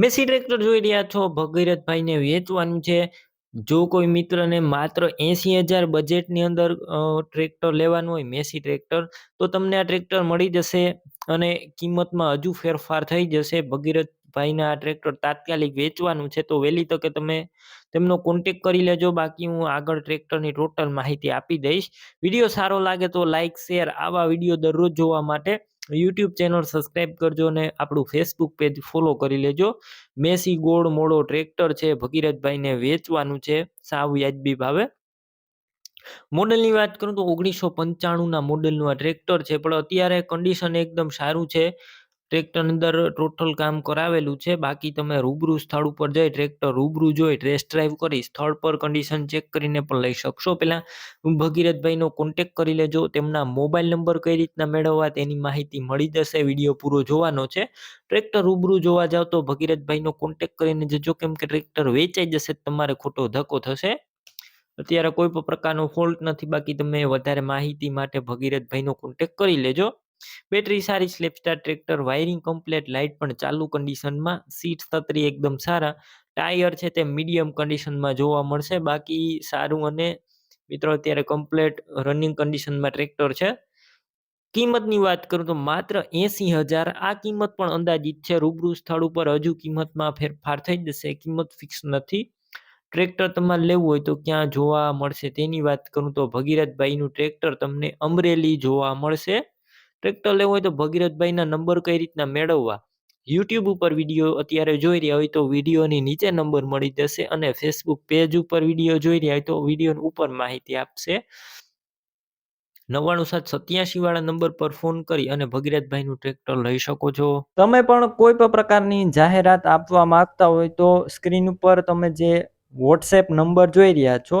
Massey tractor જોઈ રહ્યા છો, ભગીરથભાઈને વેચવાનું છે. જો કોઈ મિત્રને માત્ર એંસી હજાર બજેટની અંદર ટ્રેક્ટર લેવાનું હોય, મેસી ટ્રેક્ટર તો તમને આ ટ્રેક્ટર મળી જશે અને કિંમતમાં હજુ ફેરફાર થઈ જશે. ભગીરથભાઈને આ ટ્રેક્ટર તાત્કાલિક વેચવાનું છે, તો વહેલી તકે તમે તેમનો કોન્ટેક કરી લેજો. બાકી હું આગળ ટ્રેક્ટરની ટોટલ માહિતી આપી દઈશ. વીડિયો સારો લાગે તો લાઇક શેર આવા વીડિયો દરરોજ જોવા માટે યુટ્યુબ ચેનલ સબસ્ક્રાઈબ કરજો અને આપણું ફેસબુક પેજ ફોલો કરી લેજો. મેસી ગોળ મોડો ટ્રેક્ટર છે, ભગીરથભાઈને વેચવાનું છે, સાવ વ્યાજબી ભાવે. મોડલની વાત કરું તો ઓગણીસો પંચાણુંના મોડલનું આ ટ્રેક્ટર છે, પણ અત્યારે કન્ડિશન એકદમ સારું છે. ટ્રેક્ટર અંદર ટોટલ કામ કરાવેલું છે. બાકી તમે રૂબરૂ સ્થળ ઉપર જઈ ટ્રેક્ટર રૂબરૂ જોઈ ટેસ્ટ ડ્રાઈવ કરી સ્થળ પર કન્ડિશન ચેક કરીને પણ લઈ શકશો. પહેલાં ભગીરથભાઈનો કોન્ટેક કરી લેજો. તેમના મોબાઈલ નંબર કઈ રીતના મેળવવા તેની માહિતી મળી જશે. વીડિયો પૂરો જોવાનો છે. ટ્રેક્ટર રૂબરૂ જોવા જાવ તો ભગીરથભાઈનો કોન્ટેક કરીને જજો. કેમ કે ટ્રેક્ટર વેચાઈ જશે તમારે ખોટો ધક્કો થશે. અત્યારે કોઈ પણ પ્રકારનો ફોલ્ટ નથી. બાકી તમે વધારે માહિતી માટે ભગીરથભાઈનો કોન્ટેક કરી લેજો. બેટરી સારી સ્લેપસ્ટાર ટ્રેક્ટર, વાયરિંગ કમ્પ્લેટ, લાઇટ પણ ચાલુ કન્ડિશનમાં, સીટ છત્રી એકદમ સારા, ટાયર છે તે મીડિયમ કન્ડિશનમાં જોવા મળશે, બાકી સારું અને મિત્રો અત્યારે કમ્પ્લેટ રનિંગ કન્ડિશનમાં ટ્રેક્ટર છે. કિંમતની વાત કરું તો માત્ર એસી હજાર, આ કિંમત પણ અંદાજિત છે, રૂબરૂ સ્થળ ઉપર હજુ કિંમતમાં ફેરફાર થઈ જશે, કિંમત ફિક્સ નથી. ટ્રેક્ટર તમારે લેવું હોય તો ક્યાં જોવા મળશે તેની વાત કરું તો ભગીરથભાઈનું ટ્રેક્ટર તમને અમરેલી જોવા મળશે. ટ્રેક્ટર લેવું હોય તો ભગીરથભાઈના નંબર કઈ રીતના મેળવવા? યુટ્યુબ ઉપર વીડિયો અત્યારે જોઈ રહ્યા હોય તો વિડીયોની નીચે નંબર મળી જશે અને ફેસબુક પેજ ઉપર વીડિયો જોઈ રહ્યા હોય તો વીડિયો ઉપર માહિતી આપશે. નવ્વાણું સાત સત્યાસી વાળા નંબર પર ફોન કરી અને ભગીરથભાઈનું ટ્રેક્ટર લઈ શકો છો. તમે પણ કોઈ પણ પ્રકારની જાહેરાત આપવા માંગતા હોય તો સ્ક્રીન ઉપર તમે જે વોટ્સએપ નંબર જોઈ રહ્યા છો